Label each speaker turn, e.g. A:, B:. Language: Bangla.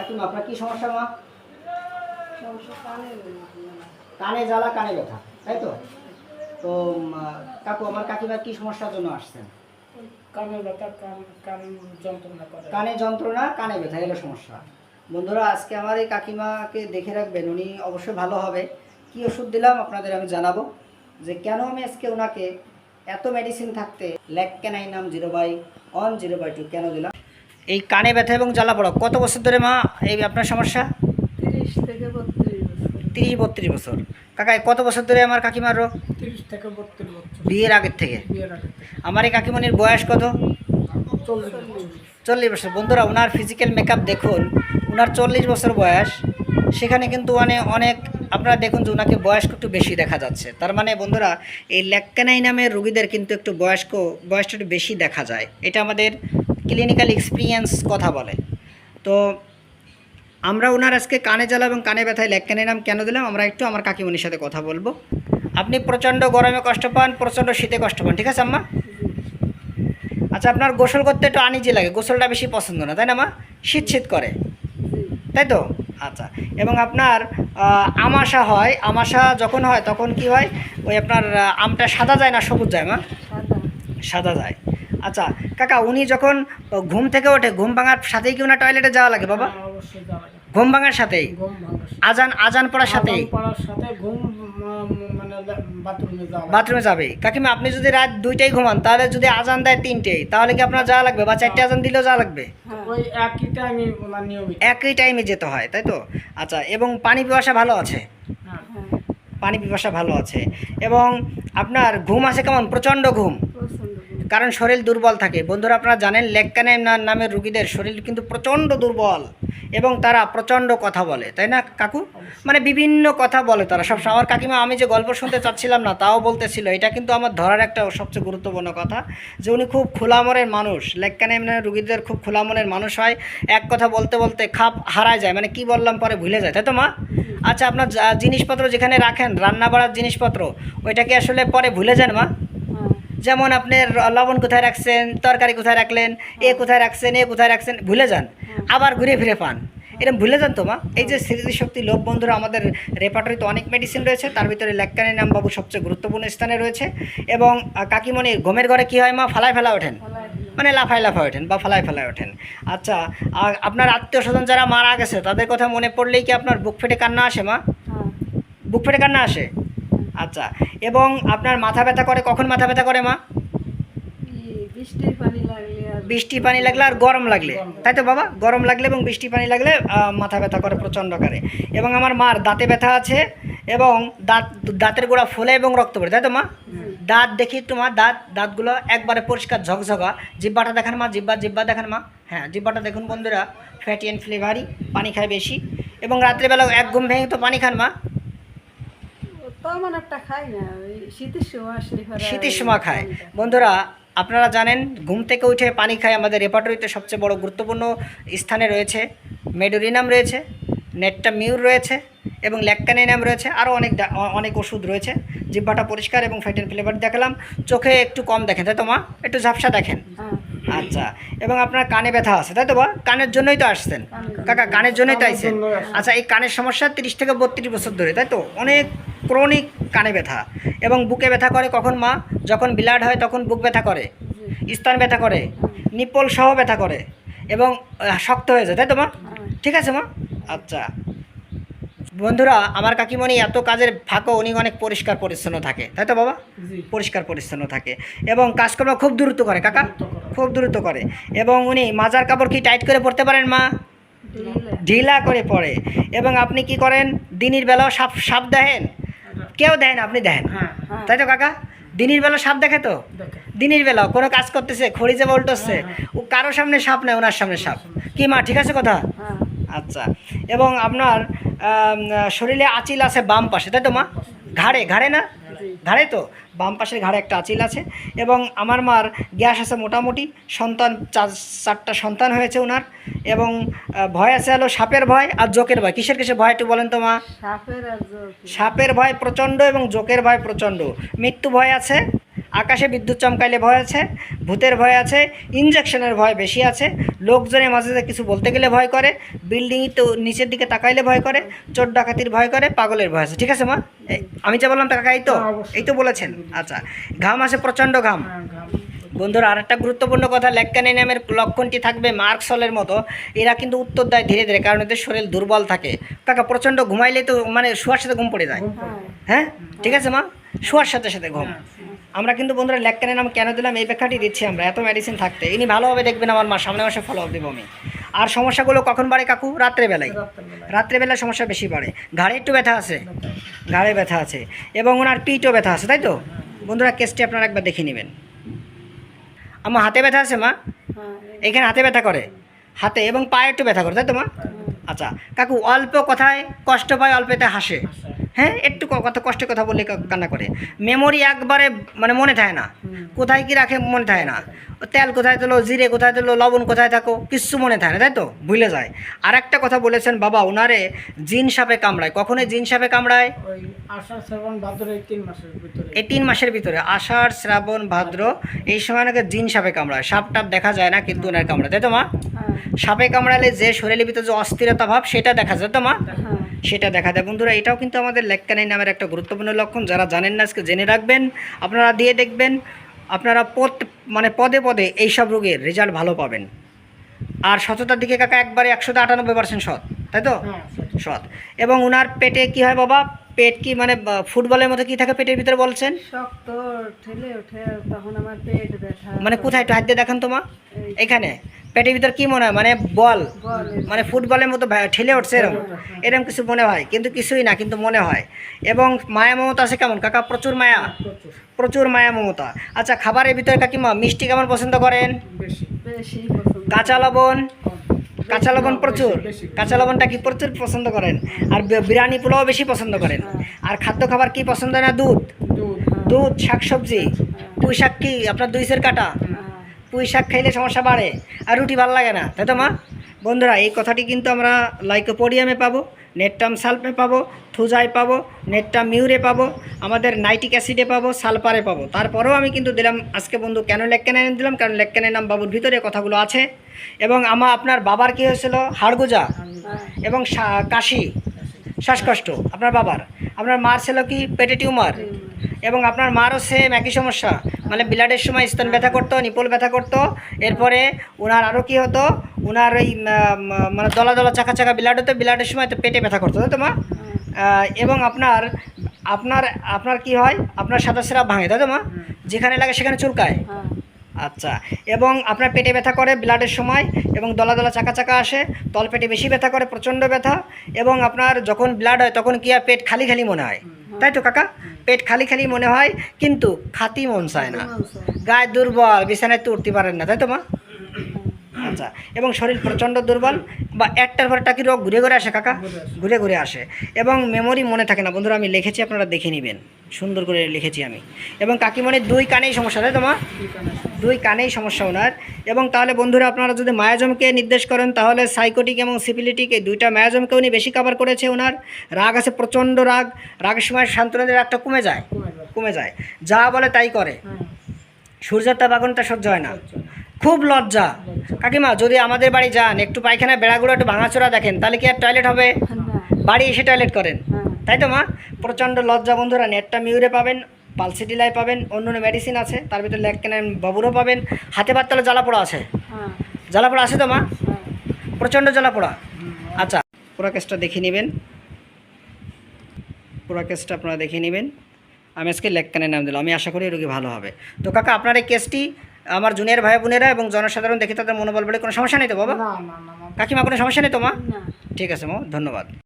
A: কাকিমা আপনার কি সমস্যা মা?
B: কানে
A: কানে জ্বালা কানে ব্যথা তাই তো? তো কাকু আমার কাকিমার কি সমস্যার জন্য আসছেন?
B: কানে ব্যথা কান কান যন্ত্রণা
A: কানে যন্ত্রণা কানে ব্যথা এলো সমস্যা। বন্ধুরা আজকে আমার এই কাকিমাকে দেখে রাখবেন উনি অবশ্যই ভালো হবে। কি ওষুধ দিলাম আপনাদের আমি জানাব যে কেন আমি আজকে ওনাকে এত মেডিসিন থাকতে ল্যাক ক্যানাই নাম zero by one zero by two কেন দিলাম? এই কানে ব্যথা এবং জ্বালা পড়া কত বছর ধরে মা এই আপনার সমস্যা?
B: তিরিশ থেকে বত্রিশ বছর।
A: তিরিশ বত্রিশ বছর। কাকা কত বছর ধরে আমার কাকিমার রোগ?
B: তিরিশ থেকে বত্রিশ বছর।
A: বিয়ের আগের থেকে? আমার এই কাকিমণির বয়স কত?
B: চল্লিশ
A: চল্লিশ বছর। বন্ধুরা ওনার ফিজিক্যাল মেকআপ দেখুন। ওনার চল্লিশ বছর বয়স। সেখানে কিন্তু মানে অনেক আপনারা দেখুন যে ওনাকে বয়স্ক একটু বেশি দেখা যাচ্ছে। তার মানে বন্ধুরা এই ল্যাক্কানাই নামের রুগীদের কিন্তু একটু বয়স্ক বয়সটা একটু বেশি দেখা যায়। এটা আমাদের ক্লিনিক্যাল এক্সপিরিয়েন্স কথা বলে। তো আমরা ওনার আজকে কানে জ্বালা এবং কানে ব্যথায় ল্যাক্কানাই নাম কেন দিলাম? আমরা একটু আমার কাকিমণির সাথে কথা বলব। আপনি প্রচণ্ড গরমে কষ্ট পান প্রচণ্ড শীতে কষ্ট পান ঠিক আছে আম্মা? আচ্ছা আপনার গোসল করতে একটু আনিজি লাগে গোসলটা বেশি পছন্দ না তাই না মা? শীত শীত করে। তাই তো? আচ্ছা এবং আপনার আমাশা হয় আমাশা যখন হয় তখন কি হয়? ওই আপনার আমটা সাদা যায় না সবুজ যায় মা?
B: সাদা
A: যায়। আচ্ছা কাকা উনি যখন আহ, ঘুম থেকে ওঠে ঘুম ভাঙার সাথেই কি ওনার টয়লেটে যাওয়া লাগে বাবা?
B: হ্যাঁ,
A: ঘুম ভাঙার সাথেই? আজান আজান পড়ার সাথেই?
B: মানে বাথরুমে
A: যাবে। কাকিমা আপনি যদি রাত দুইটাই ঘুমান তাহলে যদি আজান দেয় তিনটেই তাহলে কি আপনার যাওয়া লাগবে? বা চারটে আজান দিলেও যাওয়া লাগবে?
B: ওই একই টাইমে
A: একই টাইমে যেতে হয় তাই তো? আচ্ছা এবং পানি পিপাসা ভালো আছে?
B: হ্যাঁ।
A: পানি পিপাসা ভালো আছে। এবং আপনার ঘুম আছে কেমন? প্রচণ্ড ঘুম। কারণ শরীর দুর্বল থাকে। বন্ধুরা, আপনারা জানেন লেক্কানে নামের রুগীদের শরীর কিন্তু প্রচণ্ড দুর্বল এবং তারা প্রচণ্ড কথা বলে, তাই না, কাকু? মানে বিভিন্ন কথা বলে তারা। সব আমার কাকিমা, আমি যে গল্প শুনতে চাচ্ছিলাম না, তাও বলতেছিল। এটা কিন্তু আমার ধরার একটা সবচেয়ে গুরুত্বপূর্ণ কথা যে উনি খুব খোলা মনের মানুষ লেক্কানে রুগীদের খুব খোলা মনের মানুষ হয়। এক কথা বলতে বলতে খাপ হারায় যায়। মানে কি বললাম পরে ভুলে যায়, তাই তো, মা? আচ্ছা আপনার জিনিসপত্র যেখানে রাখেন রান্না বাড়ার জিনিসপত্র ওইটাকে আসলে পরে ভুলে যান, মা? যেমন আপনার লবণ কোথায় রাখছেন তরকারি কোথায় রাখলেন এ কোথায় রাখছেন এ কোথায় রাখছেন ভুলে যান। আবার ঘুরে ফিরে পান। এরকম ভুলে যান তো মা। এই যে স্মৃতিশক্তি লোভ বন্ধুরা আমাদের রেপার্টরিতে অনেক মেডিসিন রয়েছে। তার ভিতরে লেক্কানি নাম বাবু সবচেয়ে গুরুত্বপূর্ণ স্থানে রয়েছে। এবং কাকিমণি কাকিমণির ঘুমের ঘরে কী হয় মা? ফালায় ফেলা ওঠেন। মানে লাফায় লাফায় ওঠেন বা ফালায় ফেলায় ওঠেন। আচ্ছা আর আপনার আত্মীয় স্বজন যারা মারা গেছে তাদের কথা মনে পড়লেই কি আপনার বুক ফেটে কান্না আসে মা? বুক ফেটে কান্না আসে? আচ্ছা এবং আপনার মাথা ব্যথা করে কখন মাথা ব্যথা করে মা?
B: বৃষ্টির পানি
A: বৃষ্টি পানি লাগলে আর গরম লাগলে। তাই তো বাবা? গরম লাগলে এবং বৃষ্টি পানি লাগলে মাথা ব্যথা করে প্রচণ্ড করে। এবং আমার মার দাঁতে ব্যথা আছে এবং দাঁত দাঁতের গোড়া ফুলে এবং রক্ত পড়ে তাই তো মা? দাঁত দেখি তোমার দাঁত দাঁতগুলো একবারে পরিষ্কার ঝকঝকা। জিব্বাটা দেখান মা জিব্বা জিব্বা দেখান মা। হ্যাঁ জিব্বাটা দেখুন বন্ধুরা ফ্যাটি অ্যান্ড ফ্লেভারি পানি খায় বেশি। এবং রাত্রেবেলা এক ঘুম ভেঙে তো পানি খান মা
B: তেমন একটা খাই না ওই শীতের সময়
A: খায়। বন্ধুরা আপনারা জানেন ঘুম থেকে উঠে পানি খায় আমাদের রেপার্টরিতে সবচেয়ে বড় গুরুত্বপূর্ণ স্থানে রয়েছে মেডোরিনাম রয়েছে নেটটা মিউর রয়েছে এবং ল্যাক্কানিনাম রয়েছে। আরও অনেক অনেক ওষুধ রয়েছে জিব্বাটা পরিষ্কার এবং ফাইটেন ফ্লেভার দেখালাম। চোখে একটু কম দেখেন তাই তো মা? একটু ঝাপসা দেখেন।
B: হ্যাঁ।
A: আচ্ছা এবং আপনার কানে ব্যথা আছে তাই তো বা কানের জন্যই তো আসছেন। কাকা কানের জন্যই তো আইছেন। আচ্ছা এই কানের সমস্যা তিরিশ থেকে বত্রিশ বছর ধরে তাই তো? অনেক ক্রনিক কানে ব্যথা এবং বুকে ব্যথা করে কখন মা? যখন ব্লাড হয় তখন বুক ব্যথা করে স্তন ব্যথা করে নিপল সহ ব্যথা করে এবং শক্ত হয়ে যায় তাই তো মা? ঠিক আছে মা? আচ্ছা বন্ধুরা আমার কাকিমণি এত কাজের ফাঁকও উনি অনেক পরিষ্কার পরিচ্ছন্ন থাকে। তাই তো বাবা? পরিষ্কার পরিচ্ছন্ন থাকে। এবং কাজকর্ম খুব দ্রুত করে কাকা। খুব দ্রুত করে। এবং উনি মাজার কাপড় কি টাইট করে পরতে পারেন মা?
B: ঢিলা।
A: করে পরে। এবং আপনি কি করেন? দিনের বেলাও সাপ সাপ দেখেন? কেউ দেন আপনি দেখেন?
B: হ্যাঁ হ্যাঁ।
A: তাই তো কাকা? দিনের বেলা সাপ দেখে তো? দিনের বেলা কোনো কাজ করতেছে খড়ি যে উল্টোচ্ছে ও কারোর সামনে সাপ নেই ওনার সামনে সাপ। কি মা ঠিক আছে কথা?
B: হ্যাঁ।
A: আচ্ছা। এবং আপনার শরীরে আঁচিল আছে বাম পাশে তাই তো মা? ঘাড়ে ঘাড়ে না? ঘাড়ে তো? বাম পাশের ঘাড়ে একটা আঁচিল আছে। এবং আমার মার গ্যাস আছে মোটামুটি সন্তান চার চারটা সন্তান হয়েছে ওনার এবং ভয় আছে হলো সাপের ভয় আর জোকের ভয়। কিসের কিসের ভয় একটু বলেন তো মা?
B: সাপের
A: সাপের ভয় প্রচণ্ড এবং জোকের ভয় প্রচণ্ড। মৃত্যু ভয় আছে আকাশে বিদ্যুৎ চমকাইলে ভয় আছে ভূতের ভয় আছে ইঞ্জেকশনের ভয় বেশি আছে। লোকজনের মাঝে কিছু বলতে গেলে ভয় করে বিল্ডিং তো নিচের দিকে তাকাইলে ভয় করে চোর ডাকাতির ভয় করে পাগলের ভয় আছে। ঠিক আছে মা? আমি যা বললাম কাকা এই তো?
B: হ্যাঁ,
A: এই তো বলেছেন। আচ্ছা ঘাম আসে প্রচণ্ড ঘাম।
B: হ্যাঁ
A: বন্ধুরা আরেকটা গুরুত্বপূর্ণ কথা লেক্কানি নামের লক্ষণটি থাকবে মার্কসলের মতো। এরা কিন্তু উত্তর দেয় ধীরে ধীরে কারণ এদের শরীর দুর্বল থাকে। কাকা প্রচণ্ড ঘুমাইলে তো মানে শোয়ার সাথে ঘুম পড়ে যায়। হ্যাঁ? ঠিক আছে মা? শোয়ার সাথে সাথে ঘুম।
B: হ্যাঁ,
A: আমরা কিন্তু বন্ধুরা লেক্কানের নাম কেন দিলাম? এই ব্যাখ্যাটি দিচ্ছি আমরা। এত মেডিসিন থাকতে। ইনি ভালোভাবে দেখবেন আমার মা সামনে মাসে ফলো আপ দেবো আমি। আর সমস্যাগুলো কখন বাড়ে কাকু? রাত্রেবেলায়।
B: রাত্রেবেলায়।
A: রাত্রেবেলা সমস্যা বেশি বাড়ে। ঘাড়ে একটু ব্যথা আছে?
B: ব্যথা আছে।
A: ঘাড়ে ব্যথা আছে। এবং ওনার পিঠও ব্যথা আছে তাই তো? বন্ধুরা কেসটি আপনারা একবার দেখে নেবেন। আমার হাতে ব্যথা আছে মা? এখানে হাতে ব্যথা করে? হাতে এবং পায়ে একটু ব্যথা করে তাই তো মা? আচ্ছা কাকু অল্প কথায় কষ্ট পায় অল্পতে হাসে। হ্যাঁ একটু কথা কষ্টে কথা বললে কা- কান্না করে। মেমোরি একবারে মানে মনে থাকে না। কোথায় কি রাখে মনে থাকে না। তেল কোথায় দিলো জিরে কোথায় দিলো লবণ কোথায় থাকো কিচ্ছু মনে থাকে না তাই তো? ভুলে যায়। আর একটা কথা বলেছেন বাবা ওনারে জিন সাপে কামড়ায়। কখনোই জিন সাপে কামড়ায়?
B: এই তিন মাসের ভিতরে।
A: এই তিন মাসের ভিতরে। আষাঢ় শ্রাবণ ভাদ্র এই সময় নাকি জিন সাপে কামড়ায়। সাপ টাপ দেখা যায় না কিন্তু ওনার কামড়ায়। তাই তো মা? সাপে কামড়ালে যে শরীরের ভিতরে যে অস্থিরতা ভাব সেটা দেখা যায়। তো মা? সেটা দেখা দেয় বন্ধুরা এটাও কিন্তু আমাদের লেক্কানি নামের একটা গুরুত্বপূর্ণ লক্ষণ। যারা জানেন না আজকে জেনে রাখবেন আপনারা দিয়ে দেখবেন আপনারা পদ মানে পদে পদে এইসব রোগের রেজাল্ট ভালো পাবেন। আর সততার দিকে কাকা একবারে একশো আটানব্বই পার্সেন্ট সৎ তাই তো?
B: হ্যাঁ
A: সৎ। এবং ওনার পেটে কি হয় বাবা? পেট কি মানে ফুটবলের মতো কি থাকে পেটের ভিতরে বলছেন?
C: শক্ত ঠেলে ওঠে তখন আমার পেট ব্যথা
A: মানে কোথায়? একটু হাত দিয়ে দেখান তোমা এখানে। পেটের ভিতর কি মনে হয়? মানে বল। মানে ফুটবলের মতো ঠেলে উঠছে এরকম এরকম কিছু মনে হয়? কিন্তু কিছুই না কিন্তু মনে হয়। এবং মায়া মমতা আছে কেমন? কাকা প্রচুর মায়া?
B: প্রচুর।
A: প্রচুর মায়া মমতা। আচ্ছা খাবারের ভিতরে কাকিমা মিষ্টি কেমন পছন্দ করেন?
B: বেশি।
C: বেশি পছন্দ।
A: কাঁচা লবণ? কাঁচা লবণ প্রচুর। কাঁচা লবণটা কি প্রচুর পছন্দ করেন? আর বিরিয়ানি পোলাও বেশি পছন্দ করেন? আর খাদ্য খাবার কি পছন্দ না? দুধ?
B: দুধ
A: দুধ শাকসবজি? পুঁই শাক কি আপনার দুই সের কাটা?
C: হ্যাঁ,
A: পুঁই শাক খাইলে সমস্যা বাড়ে আর রুটি ভালো লাগে না। তাই তো মা? বন্ধুরা, এই কথাটি কিন্তু আমরা লাইকোপোডিয়ামে পাবো, নেটটাম সালফে পাবো, থুজায় পাবো, নেটটাম মিউরে পাবো, আমাদের নাইট্রিক অ্যাসিডে পাবো, সালফারে পাবো। তারপরেও আমি কিন্তু দিলাম, আজকে বন্ধু কেন লেক্কানে দিলাম? কারণ লেক্কানের নাম বাবুর ভিতরে কথাগুলো আছে। এবং আমার আপনার বাবার কী হয়েছিল? হাড়গুজা এবং কাশি, শ্বাসকষ্ট, আপনার বাবার। আপনার মার ছিল কি? পেটে টিউমার। এবং আপনার মারও সেম একই সমস্যা। মানে ব্লাডের সময় স্তন ব্যথা করতো, নিপল ব্যথা করতো। এরপরে ওনার আরও কি হতো? ওনার ওই মানে দলা দলা চাকা চাকা ব্লাড হতো, ব্লাডের সময় তো পেটে ব্যথা করতো, তাই তো মা? এবং আপনার আপনার আপনার কি হয়? আপনার সাদা সেরা ভাঙে, তাই তো মা? যেখানে লাগে সেখানে চুলকায়। আচ্ছা এবং আপনার পেটে ব্যথা করে ব্লাডের সময়, এবং দলা দলা চাকা চাকা আসে, তল পেটে বেশি ব্যথা করে, প্রচণ্ড ব্যথা, এবং আপনার যখন ব্লাড হয়, তখন কি আর পেট খালি খালি মনে হয়? তাই তো কাকা? পেট খালি খালি মনে হয় কিন্তু খাতি মন চায় না। গায়ে দুর্বল বিছানায় তো উঠতে পারেন না তাই তো মা? আচ্ছা এবং শরীর প্রচণ্ড দুর্বল বা একটার পর একটা কি রোগ ঘুরে ঘুরে আসে কাকা?
B: ঘুরে
A: ঘুরে আসে। এবং মেমোরি মনে থাকে না বন্ধুরা আমি লিখেছি আপনারা দেখে নেবেন। সুন্দর করে লিখেছি আমি। এবং কাকিমণির দুই কানেই সমস্যা তাই তো মা? দুই কানেই সমস্যা ওনার। এবং তাহলে বন্ধুরা আপনারা যদি মায়াজমকে নির্দেশ করেন তাহলে সাইকোটিক এবং সিপিলিটিক এই দুইটা মায়াজমকে উনি বেশি কভার করেছে ওনার। রাগ আছে প্রচণ্ড রাগ। রাগের সময় শান্তনাদের রাগটা কমে যায়
B: কমে যায়।
A: যা বলে তাই করে। সূর্যের তাপ আগুনটা সহ্য হয় না। খুব লজ্জা। কাকিমা যদি আমাদের বাড়ি যান একটু পায়খানা বেড়াগুলো একটু ভাঙাচোরা দেখেন তাহলে কি আর টয়লেট হবে? বাড়ি এসে টয়লেট করেন।
C: হ্যাঁ,
A: তাই তো মা? প্রচণ্ড লজ্জা বন্ধুরা নেটটা মিউরে পাবেন। পালসিটিলাই পাবেন অন্য অন্য মেডিসিন আছে তার ভিতরে লেগ কেনেন বাবুরও পাবেন হাতে পাত তলে জ্বালা পোড়া আছে।
C: হ্যাঁ,
A: জ্বালা পোড়া আছে তো মা?
C: হ্যাঁ।
A: প্রচণ্ড জ্বালা পোড়া আচ্ছা পুরো কেসটা দেখে নেবেন। পুরো কেসটা আপনারা দেখে নেবেন। আমি আজকে লেগ কানের নাম দিলাম আমি আশা করি রোগী ভালো হবে। তো কাকা আপনার এই কেসটি আমার জুনিয়র ভাই বোনেরা এবং জনসাধারণ দেখে তাদের মনোবল বলে কোনো সমস্যা নেই তো বাবা? কাকিমা কোনো সমস্যা নেই তো মা? ঠিক আছে মা ধন্যবাদ।